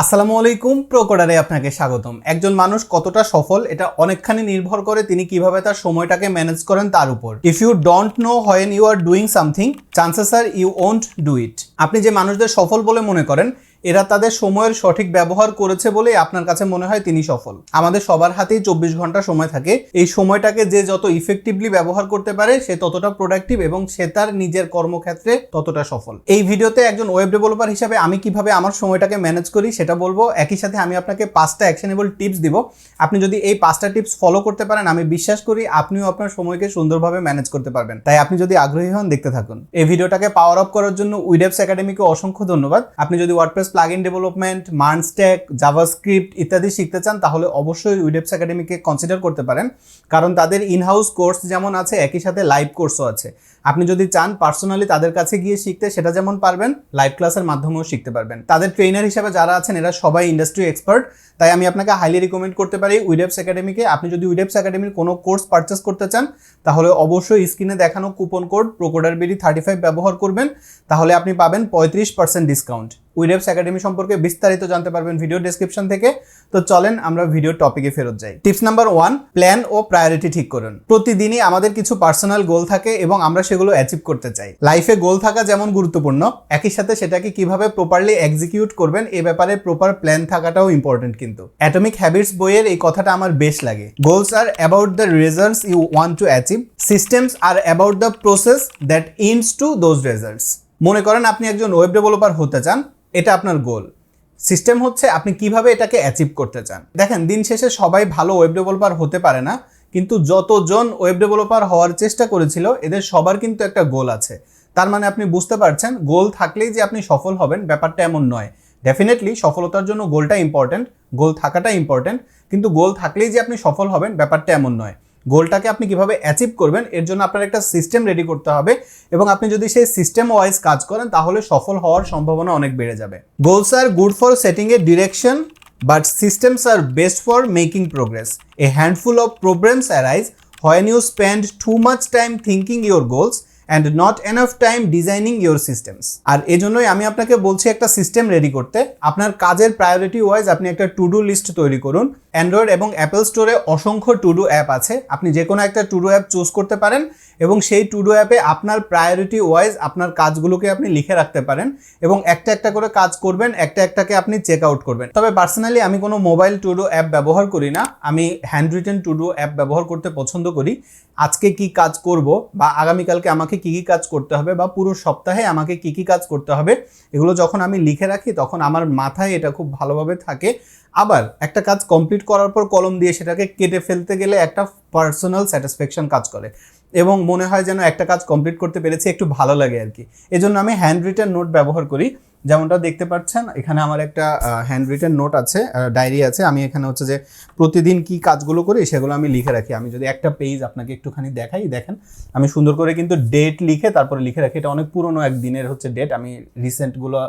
আসসালামু আলাইকুম প্রকোডারে আপনাকে স্বাগতম। একজন মানুষ কতটা সফল, এটা অনেকখানি নির্ভর করে তিনি কীভাবে তার সময়টাকে ম্যানেজ করেন তার উপর। If you don't know when you are doing something chances are you won't do it আপনি যে মানুষদের সফল বলে মনে করেন এরা তাদের সময়ের সঠিক ব্যবহার করেছে বলে আপনার কাছে মনে হয় তিনি সফল। আমাদের সবার হাতেই চব্বিশ ঘণ্টা সময় থাকে। এই সময়টাকে যে যত ইফেক্টিভলি ব্যবহার করতে পারে, সে ততটা প্রোডাক্টিভ এবং সে তার নিজের কর্মক্ষেত্রে ততটা সফল। এই ভিডিওতে একজন ওয়েব ডেভেলপার হিসাবে আমি কীভাবে আমার সময়টাকে ম্যানেজ করি সেটা বলব। একই সাথে আমি আপনাকে পাঁচটা অ্যাকশনেবল টিপস দিব। আপনি যদি এই পাঁচটা টিপস ফলো করতে পারেন, আমি বিশ্বাস করি আপনিও আপনার সময়কে সুন্দরভাবে ম্যানেজ করতে পারবেন। তাই আপনি যদি আগ্রহী হন, দেখতে থাকুন। এই ভিডিওটাকে পাওয়ার আপ করার জন্য উইডেপস একাডেমিকে অসংখ্য ধন্যবাদ। আপনি যদি WordPress plugin development MERN stack JavaScript ইত্যাদি শিখতে চান, তাহলে অবশ্যই উইডেপস একাডেমিকে কনসিডার করতে পারেন। কারণ তাদের ইনহাউস কোর্স যেমন আছে, একই সাথে লাইভ কোর্সও আছে। আপনি যদি চান পার্সোনালি তাদের কাছে গিয়ে শিখতে, সেটা যেমন পারবেন লাইভ ক্লাসের মাধ্যমেও শিখতে পারবেন। তাদের ট্রেনার হিসেবে যারা আছেন, এরা সবাই ইন্ডাস্ট্রি এক্সপার্ট তাই আমি আপনাকে হাইলি রিকমেন্ড করতে পারি উইডেপস একাডেমিকে আপনি যদি উইডেপস একাডেমির কোনো কোর্স পারচেস করতে চান, তাহলে অবশ্যই স্ক্রিনে দেখানো coupon code procoder BD thirty five ব্যবহার করবেন। তাহলে আপনি পাবেন পঁয়ত্রিশ পার্সেন্ট ডিসকাউন্ট উইডেপস একাডেমি সম্পর্কে বিস্তারিত জানতে পারবেন ভিডিও ডেসক্রিপশন থেকে। তো চলেন আমরা ভিডিও টপিকে ফেরত যাই। টিপস নাম্বার ওয়ান প্ল্যান ও প্রায়োরিটি ঠিক করুন। প্রতিদিনই আমাদের কিছু পার্সোনাল গোল থাকে এবং আমরা সেগুলো অ্যাচিভ করতে চাই। লাইফে গোল থাকা যেমন গুরুত্বপূর্ণ, একই সাথে সেটাকে কীভাবে প্রপারলি এক্সিকিউট করবেন এ ব্যাপারে প্রপার প্ল্যান থাকাটাও ইম্পর্টেন্ট কিন্তু। অ্যাটমিক হ্যাবিটস বইয়ের এই কথাটা আমার বেশ লাগে। Goals are about the results you want to achieve systems are about the process that ins to those results মনে করেন আপনি একজন ওয়েব ডেভেলপার হতে চান এটা আপনার গোল সিস্টেম হচ্ছে আপনি কীভাবে এটাকে অ্যাচিভ করতে চান। দেখেন, দিন শেষে সবাই ভালো ওয়েব ডেভেলপার হতে পারে না, কিন্তু যতজন ওয়েব ডেভেলপার হওয়ার চেষ্টা করেছিল, এদের সবার কিন্তু একটা গোল আছে। তার মানে আপনি বুঝতে পারছেন গোল থাকলেই যে আপনি সফল হবেন ব্যাপারটা এমন নয়। ডেফিনেটলি সফলতার জন্য গোলটা ইম্পর্টেন্ট গোল থাকাটা ইম্পর্টেন্ট কিন্তু গোল থাকলেই যে আপনি সফল হবেন ব্যাপারটা এমন নয়। গোলটাকে আপনি কীভাবে অ্যাচিভ করবেন, এর জন্য আপনার একটা সিস্টেম রেডি করতে হবে এবং আপনি যদি সেই সিস্টেম ওয়াইজ কাজ করেন, তাহলে সফল হওয়ার সম্ভাবনা অনেক বেড়ে যাবে। Goals are good for setting a direction but systems are best for making progress a handful of problems arise when you spend too much time thinking your goals and not enough time designing your systems আর এজন্যই আমি আপনাকে বলছি একটা system ready করতে। আপনার কাজের priority wise আপনি একটা টু ডু লিস্ট তৈরি করুন। অ্যান্ড্রয়েড এবং অ্যাপেল স্টোরে অসংখ্য টু ডু অ্যাপ আছে। আপনি যে কোনো একটা টু ডু অ্যাপ চুজ করতে পারেন এবং সেই টু ডু অ্যাপে আপনার প্রায়োরিটি ওয়াইজ আপনার কাজগুলোকে আপনি লিখে রাখতে পারেন এবং একটা একটা করে কাজ করবেন, একটা একটাকে আপনি চেক আউট করবেন। তবে পার্সোনালি আমি কোনো মোবাইল টু ডু অ্যাপ ব্যবহার করি না। আমি hand written to do app ব্যবহার করতে পছন্দ করি। আজকে কি কাজ করব বা আগামীকালকে আমাকে কি কি কাজ করতে হবে বা পুরো সপ্তাহে আমাকে কী কী কাজ করতে হবে, এগুলো যখন আমি লিখে রাখি তখন আমার মাথায় এটা খুব ভালোভাবে থাকে। আবার একটা কাজ কমপ্লিট করার পর কলম দিয়ে সেটাকে কেটে ফেলতে গেলে একটা পার্সোনাল স্যাটিসফ্যাকশন কাজ করে এবং মনে হয় যেন একটা কাজ কমপ্লিট করতে পেরেছি, একটু ভালো লাগে আর কি। এজন্য আমি হ্যান্ড রিটার্ন নোট ব্যবহার করি। যেমনটা দেখতে পাচ্ছেন, এখানে আমার একটা হ্যান্ড রিটেন নোট আছে ডায়েরি আছে। আমি এখানে হচ্ছে যে প্রতিদিন কি কাজগুলো করি সেগুলো আমি লিখে রাখি। আমি যদি একটা পেজ আপনাকে একটুখানি দেখাই, দেখেন, আমি সুন্দর করে কিন্তু ডেট লিখে তারপরে লিখে রাখি। এটা অনেক পুরনো একদিনের হচ্ছে ডেট আমি রিসেন্টগুলো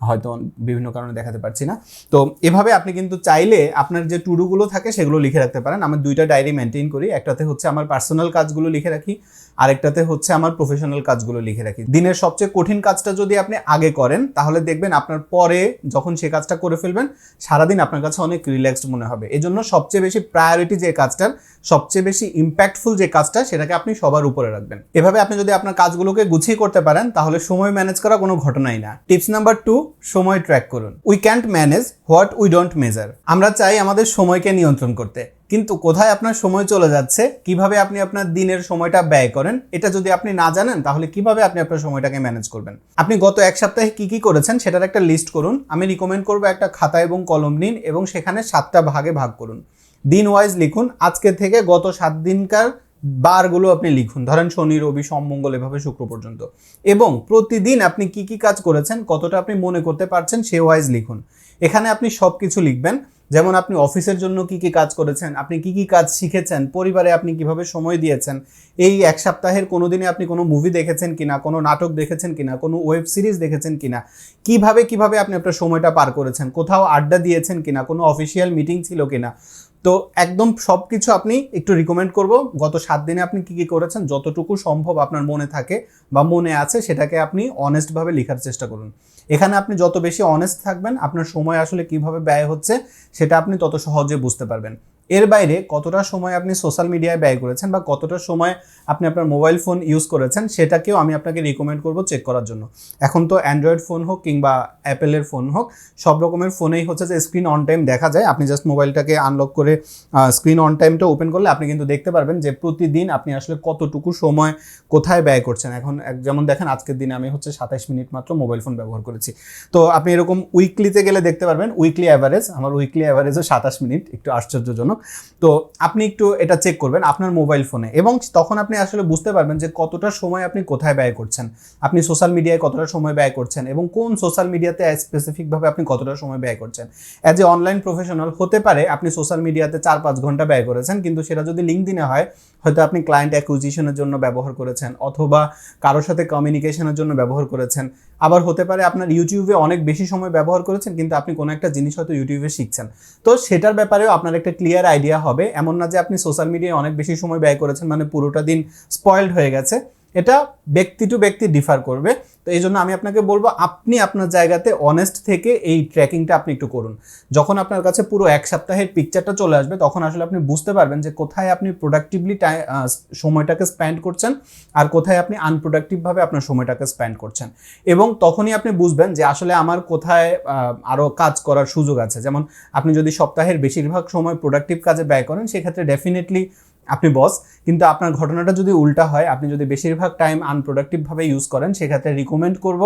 হয়তো বিভিন্ন কারণে দেখাতে পারছি না। তো এভাবে আপনি কিন্তু চাইলে আপনার যে টুডুগুলো থাকে সেগুলো লিখে রাখতে পারেন। আমি দুইটা ডায়েরি মেনটেন করি। একটাতে হচ্ছে আমার পার্সোনাল কাজগুলো লিখে রাখি। আরেকটাতে হচ্ছে আমার প্রফেশনাল কাজগুলো লিখে রাখি। দিনের সবচেয়ে কঠিন কাজটা যদি আপনি আগে করেন, তাহলে দেখবেন আপনার পরে যখন সে কাজটা করে ফেলবেন, সারাদিন আপনার কাছে অনেক রিল্যাক্সড মনে হবে। এই জন্য সবচেয়ে বেশি প্রায়োরিটি যে কাজটার, সবচেয়ে বেশি ইম্প্যাক্টফুল যে কাজটা, সেটাকে আপনি সবার উপরে রাখবেন। এভাবে আপনি যদি আপনার কাজগুলোকে গুছিয়ে করতে পারেন, তাহলে সময় ম্যানেজ করা কোনো ঘটনাই না। টিপস নাম্বার টু, সময় ট্র্যাক করুন। We can't manage what we don't measure আমরা চাই আমাদের সময়কে নিয়ন্ত্রণ করতে। কিন্তু কোথায় আপনার সময় চলে যাচ্ছে, কীভাবে আপনি আপনার দিনের সময়টা ব্যয় করেন, এটা যদি আপনি না জানেন, তাহলে কীভাবে আপনি আপনার সময়টাকে ম্যানেজ করবেন? আপনি গত এক সপ্তাহে কি কি করেছেন সেটার একটা লিস্ট করুন। আমি রিকমেন্ড করব একটা খাতা এবং কলম নিন এবং সেখানে সাতটা ভাগে ভাগ করুন। দিন ওয়াইজ লিখুন, আজকে থেকে গত সাত দিনকার বারগুলো আপনি লিখুন। ধরেন শনি, রবি, সোম, মঙ্গল এভাবে শুক্র পর্যন্ত। এবং প্রতিদিন আপনি কি কি কাজ করেছেন, কতটা আপনি মনে করতে পারছেন, সে ওয়াইজ লিখুন। এখানে আপনি সব কিছু লিখবেন। যেমন আপনি অফিসের জন্য কি কি কাজ করেছেন, আপনি কি কি কাজ শিখেছেন, পরিবারে আপনি কীভাবে সময় দিয়েছেন, এই এক সপ্তাহের কোনো দিনে আপনি কোনো মুভি দেখেছেন কিনা, কোনো নাটক দেখেছেন কিনা, কোনো ওয়েব সিরিজ দেখেছেন কিনা, কীভাবে কীভাবে আপনি আপনার সময়টা পার করেছেন, কোথাও আড্ডা দিয়েছেন কিনা, কোনো অফিসিয়াল মিটিং ছিল কিনা তো একদম সব কিছু আপনি একটু রিকমেন্ড করব। গত সাত দিনে আপনি কী কী করেছেন, যতটুকু সম্ভব আপনার মনে থাকে বা মনে আছে সেটাকে আপনি অনেস্টভাবে লেখার চেষ্টা করুন। এখানে আপনি যত বেশি অনেস্ট থাকবেন, আপনার সময় আসলে কীভাবে ব্যয় হচ্ছে সেটা আপনি তত সহজে বুঝতে পারবেন। এর বাইরে কতটা সময় আপনি সোশ্যাল মিডিয়ায় ব্যয় করেছেন বা কতটা সময় আপনি আপনার মোবাইল ফোন ইউজ করেছেন, সেটাকেও আমি আপনাকে রিকমেন্ড করব চেক করার জন্য। এখন তো অ্যান্ড্রয়েড ফোন হোক কিংবা অ্যাপেলের ফোন হোক, সব রকমের ফোনেই হচ্ছে যে স্ক্রিন অন টাইম দেখা যায়। আপনি জাস্ট মোবাইলটাকে আনলক করে স্ক্রিন অন টাইমটা ওপেন করলে আপনি কিন্তু দেখতে পারবেন যে প্রতিদিন আপনি আসলে কতটুকু সময় কোথায় ব্যয় করছেন। এখন যেমন দেখেন, আজকের দিনে আমি হচ্ছে সাতাইশ মিনিট মাত্র মোবাইল ফোন ব্যবহার করেছি। তো আপনি এরকম উইকলিতে গেলে দেখতে পারবেন উইকলি অ্যাভারেজ আমার উইকলি অ্যাভারেজও সাতাশ মিনিট একটু আশ্চর্যজনক। তো আপনি একটু এটা চেক করবেন আপনার মোবাইল ফোনে এবং তখন আপনি আসলে বুঝতে পারবেন যে কতটা সময় আপনি কোথায় ব্যয় করছেন। আপনি সোশ্যাল মিডিয়ায় কতটা সময় ব্যয় করছেন এবং কোন সোশ্যাল মিডিয়াতে স্পেসিফিকভাবে আপনি কতটা সময় ব্যয় করছেন। অ্যাজ এ অনলাইন প্রফেশনাল হতে পারে আপনি সোশ্যাল মিডিয়াতে চার পাঁচ ঘণ্টা ব্যয় করেছেন, কিন্তু সেটা যদি লিঙ্ক দিনে হয়, হয়তো আপনি ক্লায়েন্ট অ্যাকুইজিশনের জন্য ব্যবহার করেছেন অথবা কারোর সাথে কমিউনিকেশনের জন্য ব্যবহার করেছেন। আবার হতে পারে আপনার ইউটিউবে অনেক বেশি সময় ব্যবহার করেছেন, কিন্তু আপনি কোনো একটা জিনিস হয়তো ইউটিউবে শিখছেন। তো সেটার ব্যাপারেও আপনার একটা ক্লিয়ার আইডিয়া হবে। এমন না যে আপনি সোশ্যাল মিডিয়ায় অনেক বেশি সময় ব্যয় করেছেন মানে পুরোটা দিন স্পয়েলড হয়ে গেছে। এটা ব্যক্তি টু ব্যক্তি ডিফার করবে। তো এই জন্য আমি আপনাকে বলব, আপনি আপনার জায়গাতে অনেস্ট থেকে এই ট্র্যাকিংটা আপনি একটু করুন। যখন আপনার কাছে পুরো এক সপ্তাহের পিকচারটা চলে আসবে, তখন আসলে আপনি বুঝতে পারবেন যে কোথায় আপনি প্রোডাক্টিভলি সময়টাকে স্পেন্ড করছেন আর কোথায় আপনি আনপ্রোডাক্টিভভাবে আপনার সময়টাকে স্পেন্ড করছেন। এবং তখনই আপনি বুঝবেন যে আসলে আমার কোথায় আরও কাজ করার সুযোগ আছে। যেমন আপনি যদি সপ্তাহের বেশিরভাগ সময় প্রোডাক্টিভ কাজে ব্যয় করেন, সেক্ষেত্রে ডেফিনেটলি আপনি বস কিন্তু আপনার ঘটনাটা যদি উল্টা হয়, আপনি যদি বেশিরভাগ টাইম আনপ্রোডাক্টিভভাবে ইউজ করেন, সেক্ষেত্রে রিকমেন্ড করব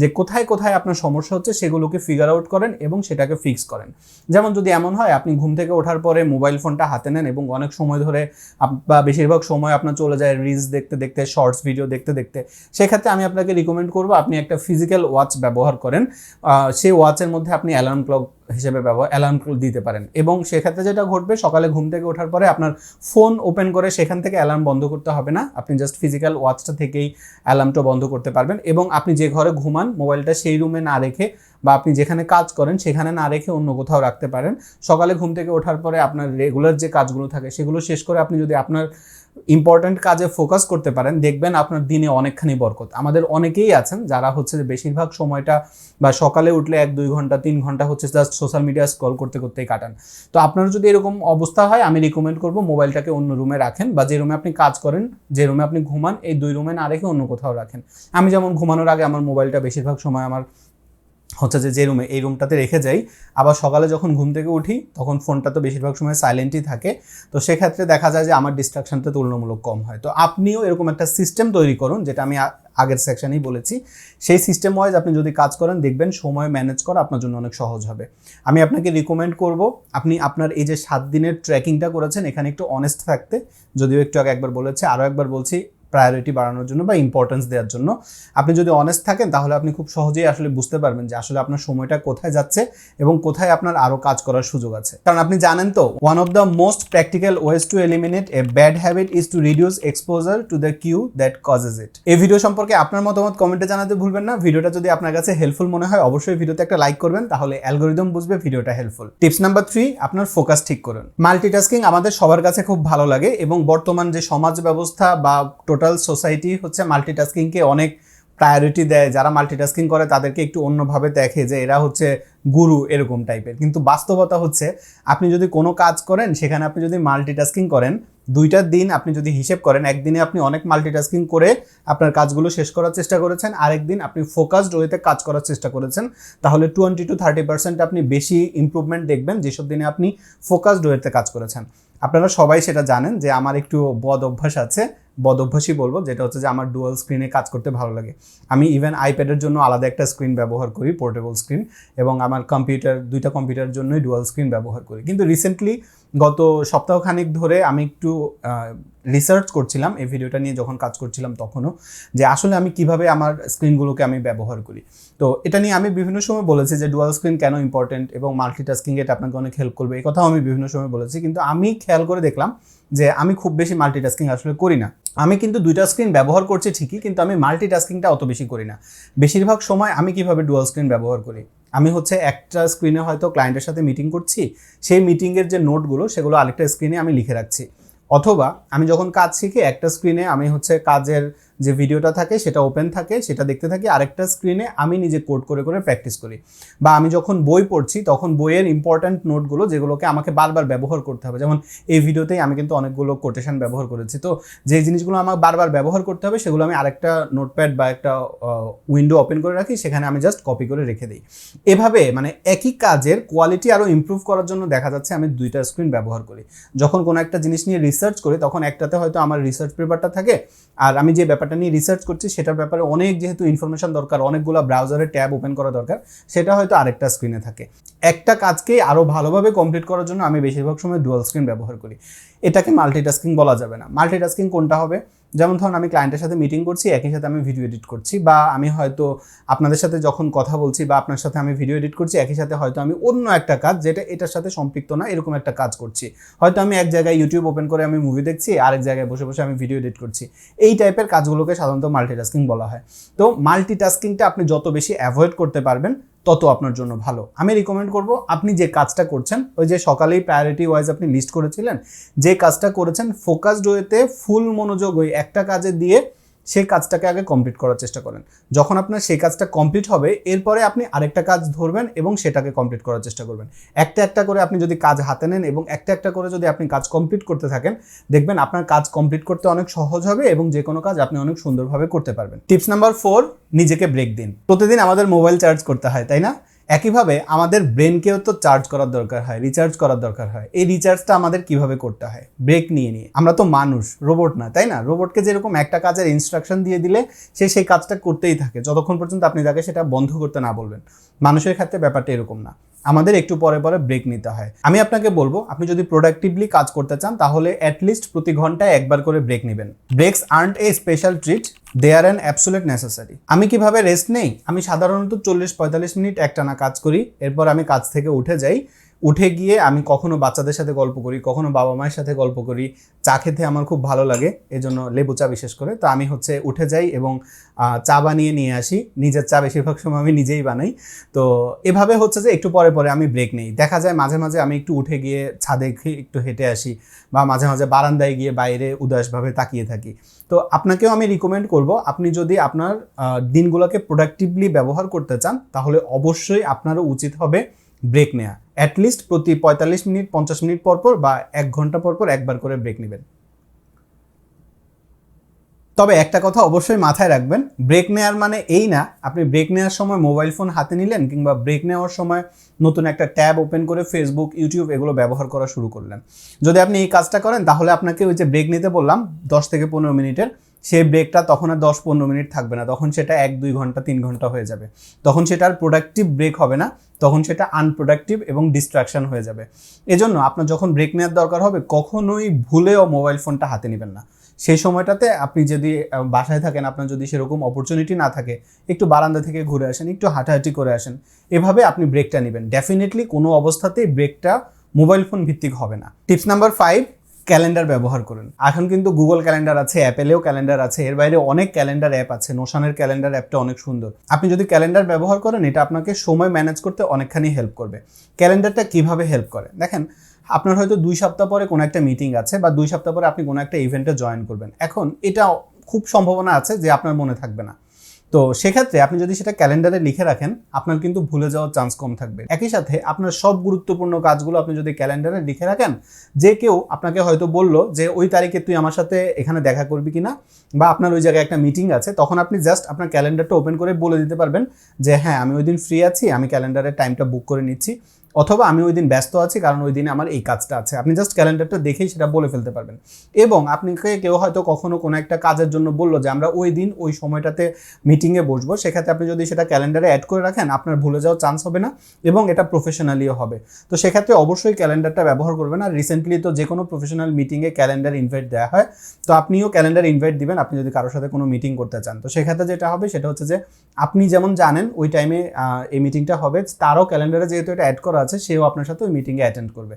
যে কোথায় কোথায় আপনার সমস্যা হচ্ছে সেগুলোকে ফিগার আউট করেন এবং সেটাকে ফিক্স করেন। যেমন যদি এমন হয়, আপনি ঘুম থেকে ওঠার পরে মোবাইল ফোনটা হাতে নেন এবং অনেক সময় ধরে বা বেশিরভাগ সময় আপনার চলে যায় রিলস দেখতে দেখতে শর্টস ভিডিও দেখতে দেখতে। সেক্ষেত্রে আমি আপনাকে রিকমেন্ড করব, আপনি একটা ফিজিক্যাল ওয়াচ ব্যবহার করেন। সেই ওয়াচের মধ্যে আপনি অ্যালার্ম ক্লক হিসেবে ব্যবহার অ্যালার্ম দিতে পারেন। এবং সেক্ষেত্রে যেটা ঘটবে, সকালে ঘুম থেকে ওঠার পরে আপনার ফোন ওপেন করে সেখান থেকে অ্যালার্ম বন্ধ করতে হবে না। আপনি জাস্ট ফিজিক্যাল ওয়াচটা থেকেই অ্যালার্মটা বন্ধ করতে পারবেন এবং আপনি যে ঘরে ঘুমান মোবাইলটা সেই রুমে না রেখে বা আপনি যেখানে কাজ করেন সেখানে না রেখে অন্য কোথাও রাখতে পারেন। সকালে ঘুম থেকে ওঠার পরে আপনার রেগুলার যে কাজগুলো থাকে সেগুলো শেষ করে আপনি যদি আপনার ইম্পর্ট্যান্ট কাজে ফোকাস করতে পারেন, দেখবেন আপনার দিনে অনেকখানি বরকত। আমাদের অনেকেই আছেন যারা হচ্ছে যে বেশিরভাগ সময়টা বা সকালে উঠলে এক, দুই ঘণ্টা, তিন ঘণ্টা হচ্ছে জাস্ট সোশ্যাল মিডিয়া স্ক্রল করতে, করতেই কাটান। তো আপনার যদি এরকম অবস্থা হয়, আমি রিকমেন্ড করব মোবাইলটাকে অন্য রুমে রাখেন বা যে রুমে আপনি কাজ করেন, যে রুমে আপনি ঘুমান, এই দুই রুমে না রেখে অন্য কোথাও রাখেন। আমি যেমন ঘুমানোর আগে আমার মোবাইলটা বেশিরভাগ সময় আমার হচ্ছে যে যে রুমে এই রুমটাতে রেখে যাই। আবার সকালে যখন ঘুম থেকে উঠি, তখন ফোনটা তো বেশিরভাগ সময় সাইলেন্টই থাকে। তো সেক্ষেত্রে দেখা যায় যে, আমার ডিস্ট্রাকশনটা তুলনামূলক কম হয়। তো আপনিও এরকম একটা সিস্টেম তৈরি করুন, যেটা আমি আগের সেকশনেই বলেছি। সেই সিস্টেম ওয়াইজ আপনি যদি কাজ করেন, দেখবেন সময় ম্যানেজ করা আপনার জন্য অনেক সহজ হবে। আমি আপনাকে রিকমেন্ড করব, আপনি আপনার এই যে সাত দিনের ট্র্যাকিংটা করেছেন, এখানে একটু অনেস্ট থাকতে। যদিও একটু আগে একবার বলেছে আরও একবার বলছি প্রায়োরিটি বাড়ানোর জন্য বা ইম্পর্টেন্স দেওয়ার জন্য। আপনি যদি অনেস্ট থাকেন, তাহলে আপনি খুব সহজেই আসলে বুঝতে পারবেন যে আসলে আপনার সময়টা কোথায় যাচ্ছে এবং কোথায় আপনার আরও কাজ করার সুযোগ আছে। কারণ আপনি জানেন তো one of the most practical ways to eliminate a bad habit is to reduce exposure to the cue that causes it এই ভিডিও সম্পর্কে আপনার মতামত কমেন্টে জানাতে ভুলবেন না। ভিডিওটা যদি আপনার কাছে হেল্পফুল মনে হয়, অবশ্যই ভিডিওতে একটা লাইক করবেন, তাহলে অ্যালগোরিদম বুঝবে ভিডিওটা হেল্পফুল টিপস নাম্বার থ্রি আপনার ফোকাস ঠিক করুন। মাল্টিটাস্কিং আমাদের সবার কাছে খুব ভালো লাগে এবং বর্তমান যে সমাজ ব্যবস্থা বা টোটাল সোসাইটি হচ্ছে মাল্টিটাস্কিংকে অনেক প্রায়োরিটি দেয়। যারা মাল্টিটাস্কিং করে, তাদেরকে একটু অন্যভাবে দেখে যে এরা হচ্ছে গুরু এরকম টাইপের। কিন্তু বাস্তবতা হচ্ছে, আপনি যদি কোনো কাজ করেন, সেখানে আপনি যদি মাল্টিটাস্কিং করেন দুইটার দিন আপনি যদি হিসেব করেন, একদিনে আপনি অনেক মাল্টিটাস্কিং করে আপনার কাজগুলো শেষ করার চেষ্টা করেছেন আরেকদিন আপনি ফোকাসড ওয়েতে কাজ করার চেষ্টা করেছেন, তাহলে টোয়েন্টি টু থার্টি পার্সেন্ট আপনি বেশি ইমপ্রুভমেন্ট দেখবেন যেসব দিনে আপনি ফোকাসড ওয়েতে কাজ করেছেন। আপনারা সবাই সেটা জানেন যে আমার একটু বদ অভ্যাস আছে বদ অভ্যাসই বলব, যেটা হচ্ছে যে আমার ডুয়াল স্ক্রিনে কাজ করতে ভালো লাগে। আমি ইভেন আইপ্যাডের জন্য আলাদা একটা স্ক্রিন ব্যবহার করি পোর্টেবল স্ক্রিন এবং আমার কম্পিউটার দুইটা কম্পিউটারের জন্যই ডুয়াল স্ক্রিন ব্যবহার করি। কিন্তু রিসেন্টলি গত সপ্তাহখানিক ধরে আমি একটু রিসার্চ করছিলাম, এই ভিডিওটা নিয়ে যখন কাজ করছিলাম তখনও, যে আসলে আমি কীভাবে আমার স্ক্রিনগুলোকে আমি ব্যবহার করি। তো এটা নিয়ে আমি বিভিন্ন সময় বলেছি যে ডুয়াল স্ক্রিন কেন ইম্পর্টেন্ট এবং মাল্টিটাস্কিং এটা আপনাকে অনেক হেল্প করবে, এই কথাও আমি বিভিন্ন সময় বলেছি। কিন্তু আমি খেয়াল করে দেখলাম যে আমি খুব বেশি মাল্টিটাস্কিং আসলে করি না। আমি কিন্তু দুইটা স্ক্রিন ব্যবহার করছি ঠিকই, কিন্তু আমি মাল্টিটাস্কিংটা অত বেশি করি না। বেশিরভাগ সময় আমি কীভাবে ডুয়াল স্ক্রিন ব্যবহার করি? আমি হচ্ছে একটা স্ক্রিনে হয়তো ক্লায়েন্টের সাথে মিটিং করছি, সেই মিটিংয়ের যে নোটগুলো সেগুলো আরেকটা স্ক্রিনে আমি লিখে রাখছি। অথবা আমি যখন কাজ শিখি, একটা স্ক্রিনে আমি হচ্ছে কাজের যে ভিডিওটা থাকে সেটা ওপেন থাকে, সেটা দেখতে থাকি, আরেকটা স্ক্রিনে আমি নিজে কোড করে করে প্র্যাকটিস করি। বা আমি যখন বই পড়ছি, তখন বইয়ের ইম্পর্ট্যান্ট নোটগুলো যেগুলোকে আমাকে বারবার ব্যবহার করতে হবে। যেমন এই ভিডিওতেই আমি কিন্তু অনেকগুলো কোটেশন ব্যবহার করেছি। তো যে জিনিসগুলো আমার বারবার ব্যবহার করতে হবে, সেগুলো আমি আরেকটা নোটপ্যাড বা একটা উইন্ডো ওপেন করে রাখি, সেখানে আমি জাস্ট কপি করে রেখে দিই। এভাবে মানে একই কাজের কোয়ালিটি আরও ইমপ্রুভ করার জন্য দেখা যাচ্ছে আমি দুইটা স্ক্রিন ব্যবহার করি। যখন কোনো একটা জিনিস নিয়ে রিসার্চ করি, তখন একটাতে হয়তো আমার রিসার্চ পেপারটা থাকে, আর আমি যে ব্যাপারটা নিয়ে রিসার্চ করছি, সেটার ব্যাপারে অনেক যেহেতু ইনফরমেশন দরকার, অনেকগুলো ব্রাউজারে ট্যাব ওপেন করা দরকার, সেটা হয়তো আরেকটা স্ক্রিনে থাকে। একটা কাজকে আরও ভালোভাবে কমপ্লিট করার জন্য আমি বেশিরভাগ সময় ডুয়াল স্ক্রিন ব্যবহার করি। এটাকে মাল্টিটাস্কিং বলা যাবে না। মাল্টিটাস্কিং কোনটা হবে? যেমন ধরুন, আমি ক্লায়েন্টের সাথে মিটিং করছি, একই সাথে আমি ভিডিও এডিট করছি, বা আমি হয়তো আপনাদের সাথে যখন কথা বলছি বা আপনার সাথে আমি ভিডিও এডিট করছি, একই সাথে হয়তো আমি অন্য একটা কাজ যেটা এটার সাথে সম্পৃক্ত না, এরকম একটা কাজ করছি। হয়তো আমি এক জায়গায় ইউটিউব ওপেন করে আমি মুভি দেখছি, আরেক জায়গায় বসে বসে আমি ভিডিও এডিট করছি। এই টাইপের কাজগুলোকে সাধারণত মাল্টিটাস্কিং বলা হয়। তো মাল্টিটাস্কিংটা আপনি যত বেশি অ্যাভয়েড করতে পারবেন তত আপনার জন্য ভালো। আমি রিকমেন্ড করব আপনি যে কাজটা করছেন, ওই যে সকালেই প্রায়োরিটি ওয়াইজ আপনি লিস্ট করেছিলেন, যে কাজটা করেছেন ফোকাসড ওয়েতে ফুল মনোযোগ ওই একটা কাজে দিয়ে সেই কাজটাকে আগে কমপ্লিট করার চেষ্টা করেন। যখন আপনার সেই কাজটা কমপ্লিট হবে, এরপরে আপনি আরেকটা কাজ ধরবেন এবং সেটাকে কমপ্লিট করার চেষ্টা করবেন। একটা একটা করে আপনি যদি কাজ হাতে নেন এবং একটা একটা করে যদি আপনি কাজ কমপ্লিট করতে থাকেন, দেখবেন আপনার কাজ কমপ্লিট করতে অনেক সহজ হবে এবং যে কোনো কাজ আপনি অনেক সুন্দরভাবে করতে পারবেন। টিপস নাম্বার ফোর নিজেকে ব্রেক দিন। প্রতিদিন আমাদের মোবাইল চার্জ করতে হয়, তাই না? একইভাবে আমাদের ব্রেনকেও তো চার্জ করার দরকার হয় রিচার্জ করার দরকার হয়। এই রিচার্জটা আমাদের কীভাবে করতে হয়? ব্রেক নিয়ে নিয়ে। আমরা তো মানুষ রোবট না, তাই না? রোবটকে যেরকম একটা কাজের ইনস্ট্রাকশন দিয়ে দিলে সে সেই কাজটা করতেই থাকে। যতক্ষণ পর্যন্ত আপনি তাকে সেটা বন্ধ করতে না বলবেন। মানুষের ক্ষেত্রে ব্যাপারটা এরকম না। আমাদের একটু পরে পরে ব্রেক নিতে হয়। আমি আপনাকে বলব, আপনি যদি প্রোডাক্টিভলি কাজ করতে চান, তাহলে অ্যাটলিস্ট প্রতি ঘন্টায় একবার করে ব্রেক নেবেন। Breaks aren't a special treat they are an absolute necessary আমি কীভাবে রেস্ট নেই? আমি সাধারণত চল্লিশ পঁয়তাল্লিশ মিনিট একটানা কাজ করি, এরপর আমি কাজ থেকে উঠে যাই। উঠে গিয়ে আমি কখনো বাচ্চাদের সাথে গল্প করি, কখনো বাবা মায়ের সাথে গল্প করি। চা খেতে আমার খুব ভালো লাগে, এজন্য লেবু চা বিশেষ করে। তো আমি হচ্ছে উঠে যাই এবং চা বানিয়ে নিয়ে আসি। নিজের চা বেশিরভাগ সময় আমি নিজেই বানাই। তো এভাবে হচ্ছে যে একটু পরে পরে আমি ব্রেক নেই। দেখা যায় মাঝে মাঝে আমি একটু উঠে গিয়ে ছাদে একটু হেঁটে আসি বা মাঝে মাঝে বারান্দায় গিয়ে বাইরে উদাসভাবে তাকিয়ে থাকি। তো আপনাকেও আমি রিকমেন্ড করব, আপনি যদি আপনার দিনগুলোকে প্রোডাক্টিভলি ব্যবহার করতে চান, তাহলে অবশ্যই আপনারও উচিত হবে ব্রেক নেওয়া অ্যাটলিস্ট প্রতি পঁয়তাল্লিশ মিনিট, পঞ্চাশ মিনিট পর পর বা এক ঘণ্টা পর পর একবার করে ব্রেক নেবেন। তবে একটা কথা অবশ্যই মাথায় রাখবেন ব্রেক নেওয়ার মানে এই না, আপনি ব্রেক নেওয়ার সময় মোবাইল ফোন হাতে নিলেন কিংবা ব্রেক নেওয়ার সময় নতুন একটা ট্যাব ওপেন করে ফেসবুক ইউটিউব এগুলো ব্যবহার করা শুরু করলেন। যদি আপনি এই কাজটা করেন, তাহলে আপনাকে ওই যে ব্রেক নিতে বললাম, দশ থেকে পনেরো মিনিটের সেই ব্রেকটা তখন আর দশ পনেরো মিনিট থাকবে না। তখন সেটা এক, দুই ঘণ্টা, তিন ঘণ্টা হয়ে যাবে। তখন সেটা আর প্রোডাক্টিভ ব্রেক হবে না। তখন সেটা আনপ্রোডাক্টিভ এবং ডিস্ট্রাকশন হয়ে যাবে। এজন্য আপনার যখন ব্রেক নেওয়ার দরকার হবে, কখনোই ভুলেও মোবাইল ফোনটা হাতে নেবেন না। সেই সময়টাতে আপনি যদি বাসায় থাকেন, আপনার যদি সেরকম অপরচুনিটি না থাকে, একটু বারান্দা থেকে ঘুরে আসেন, একটু হাঁটাহাঁটি করে আসেন, এভাবে আপনি ব্রেকটা নেবেন। ডেফিনেটলি কোনো অবস্থাতেই ব্রেকটা মোবাইল ফোন ভিত্তিক হবে না। টিপস নাম্বার ফাইভ ক্যালেন্ডার ব্যবহার করেন। এখন কিন্তু গুগল ক্যালেন্ডার আছে, অ্যাপেলেও ক্যালেন্ডার আছে, এর বাইরে অনেক ক্যালেন্ডার অ্যাপ আছে, নোশানের ক্যালেন্ডার অ্যাপটা অনেক সুন্দর। আপনি যদি ক্যালেন্ডার ব্যবহার করেন, এটা আপনাকে সময় ম্যানেজ করতে অনেকখানি হেল্প করবে। ক্যালেন্ডারটা কীভাবে হেল্প করে? দেখেন, আপনার হয়তো দুই সপ্তাহ পরে কোনো একটা মিটিং আছে বা দুই সপ্তাহ পরে আপনি কোনো একটা ইভেন্টে জয়েন করবেন। এখন এটা খুব সম্ভাবনা আছে যে আপনার মনে থাকবে না। তো সেক্ষেত্রে আপনি যদি সেটা ক্যালেন্ডারে লিখে রাখেন, আপনার কিন্তু ভুলে যাওয়ার চান্স কম থাকবে। একই সাথে আপনার সব গুরুত্বপূর্ণ কাজগুলো আপনি যদি ক্যালেন্ডারে লিখে রাখেন, যে কেউ আপনাকে হয়তো বলল যে, ওই তারিখে তুই আমার সাথে এখানে দেখা করবি কিনা বা আপনার ওই জায়গায় একটা মিটিং আছে, তখন আপনি জাস্ট আপনার ক্যালেন্ডারটা ওপেন করে বলে দিতে পারবেন যে হ্যাঁ আমি ওই দিন ফ্রি আছি, আমি ক্যালেন্ডারের টাইমটা বুক করে নিচ্ছি। অথবা আমি ওই দিন ব্যস্ত আছি, কারণ ওই দিনে আমার এই কাজটা আছে। আপনি জাস্ট ক্যালেন্ডারটা দেখেই সেটা বলে ফেলতে পারবেন। এবং আপনাকে কেউ হয়তো কখনো কোনো একটা কাজের জন্য বলল যে, আমরা ওই দিন ওই সময়টাতে মিটিংয়ে বসবো। সেক্ষেত্রে আপনি যদি সেটা ক্যালেন্ডারে অ্যাড করে রাখেন, আপনার ভুলে যাওয়ার চান্স হবে না এবং এটা প্রফেশনালিও হবে। তো সেক্ষেত্রে অবশ্যই ক্যালেন্ডারটা ব্যবহার করবেন। আর রিসেন্টলি তো যে কোনো প্রফেশনাল মিটিংয়ে ক্যালেন্ডার ইনভাইট দেওয়া হয়, তো আপনিও ক্যালেন্ডার ইনভাইট দিবেন, আপনি যদি কারোর সাথে কোনো মিটিং করতে চান। তো সেক্ষেত্রে যেটা হবে সেটা হচ্ছে যে, আপনি যেমন জানেন ওই টাইমে এই মিটিংটা হবে, তারও ক্যালেন্ডারে যেহেতু এটা অ্যাড করা আছে, সেও আপনার সাথে ওই মিটিংয়ে অ্যাটেন্ড করবে।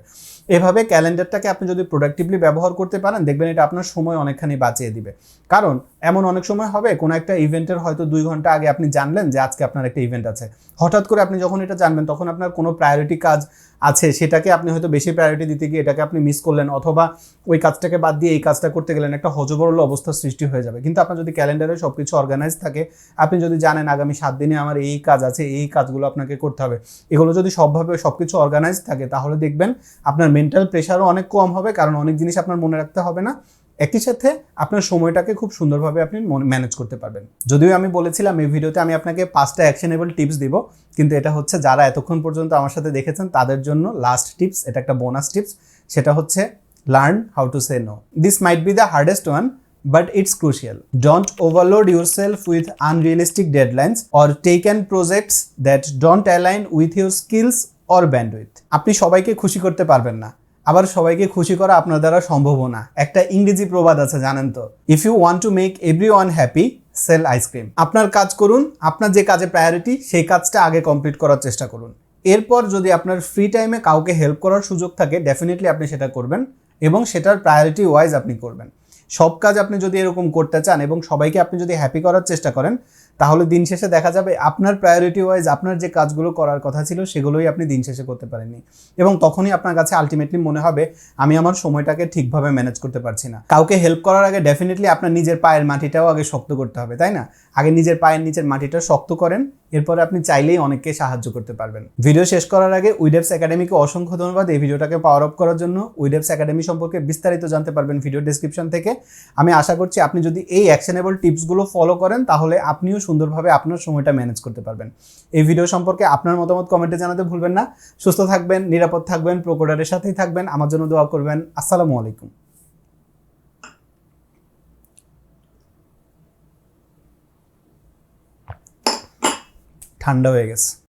এভাবে ক্যালেন্ডারটাকে আপনি যদি প্রোডাক্টিভলি ব্যবহার করতে পারেন, দেখবেন এটা আপনার সময় অনেকখানি বাঁচিয়ে দিবে। কারণ এমন অনেক সময় হবে, কোনো একটা ইভেন্টের হয়তো দুই ঘণ্টা আগে আপনি জানলেন যে আজকে আপনার একটা ইভেন্ট আছে। হঠাৎ করে আপনি যখন এটা জানবেন, তখন আপনার কোনো প্রায়োরিটি কাজ আছে, সেটাকে আপনি হয়তো বেশি প্রায়োরিটি দিতে গিয়ে এটাকে আপনি মিস করলেন, অথবা ওই কাজটাকে বাদ দিয়ে এই কাজটা করতে গেলেন, একটা হজবরল অবস্থার সৃষ্টি হয়ে যাবে। কিন্তু আপনার যদি ক্যালেন্ডারে সব কিছু অর্গানাইজ থাকে, আপনি যদি জানেন আগামী সাত দিনে আমার এই কাজ আছে এই কাজগুলো আপনাকে করতে হবে। এগুলো যদি সবভাবে, সব কিছু অর্গানাইজ থাকে, তাহলে দেখবেন আপনার মেন্টাল প্রেশারও অনেক কম হবে, কারণ অনেক জিনিস আপনার মনে রাখতে হবে না। একই সাথে আপনার সময়টাকে খুব সুন্দরভাবে আপনি ম্যানেজ করতে পারবেন। যদিও আমি বলেছিলাম এই ভিডিওতে আমি আপনাকে পাঁচটা অ্যাকশনেবল টিপস দিব, কিন্তু এটা হচ্ছে যারা এতক্ষণ পর্যন্ত আমার সাথে দেখেছেন, তাদের জন্য লাস্ট টিপস এটা একটা বোনাস টিপস সেটা হচ্ছে learn how to say no this might be the hardest one but it's crucial. Don't overload yourself with unrealistic deadlines or take on projects that don't align with your skills or bandwidth. আপনি সবাইকে খুশি করতে পারবেন না। আবার সবাইকে খুশি করা আপনার দ্বারা সম্ভব না। একটা ইংরেজি প্রবাদ আছে, জানেন তো? If you want to make everyone happy sell ice cream আপনার কাজ করুন, আপনার যে কাজে প্রায়োরিটি সেই কাজটা আগে কমপ্লিট করার চেষ্টা করুন। এরপর যদি আপনার ফ্রি টাইমে কাউকে হেল্প করার সুযোগ থাকে ডেফিনেটলি আপনি সেটা করবেন এবং সেটার প্রায়োরিটি ওয়াইজ আপনি করবেন। সব কাজ আপনি যদি এরকম করতে চান এবং সবাইকে আপনি যদি হ্যাপি করার চেষ্টা করেন তাহলে দিন শেষে দেখা যাবে আপনার প্রায়োরিটি ওয়াইজ আপনার যে কাজগুলো করার কথা ছিল, সেগুলোই আপনি দিন শেষে করতে পারেননি। এবং তখনই আপনার কাছে আলটিমেটলি মনে হবে, আমি আমার সময়টাকে ঠিকভাবে ম্যানেজ করতে পারছি না। কাউকে হেল্প করার আগে ডেফিনেটলি আপনার নিজের পায়ের মাটিটাও আগে শক্ত করতে হবে, তাই না? আগে নিজের পায়ের নিচের মাটিটা শক্ত করেন, এরপরে আপনি চাইলেই অনেককে সাহায্য করতে পারবেন। ভিডিও শেষ করার আগে উইডেপস একাডেমিকে অসংখ্য ধন্যবাদ এই ভিডিওটাকে পাওয়ার আপ করার জন্য। উইডেপস একাডেমি সম্পর্কে বিস্তারিত জানতে পারবেন ভিডিও ডিসক্রিপশন থেকে। আমি আশা করছি আপনি যদি এই অ্যাকশনেবল টিপসগুলো ফলো করেন, তাহলে আপনিও সুন্দরভাবে আপনার সময়টা ম্যানেজ করতে পারবেন। এই ভিডিও সম্পর্কে আপনার মতামত কমেন্টে জানাতে ভুলবেন না। সুস্থ থাকবেন, নিরাপদ থাকবেন, প্রোকোডারের সাথেই থাকবেন। আমার জন্য দোয়া করবেন। আসসালামু আলাইকুম। ঠান্ডা হয়ে গেছে।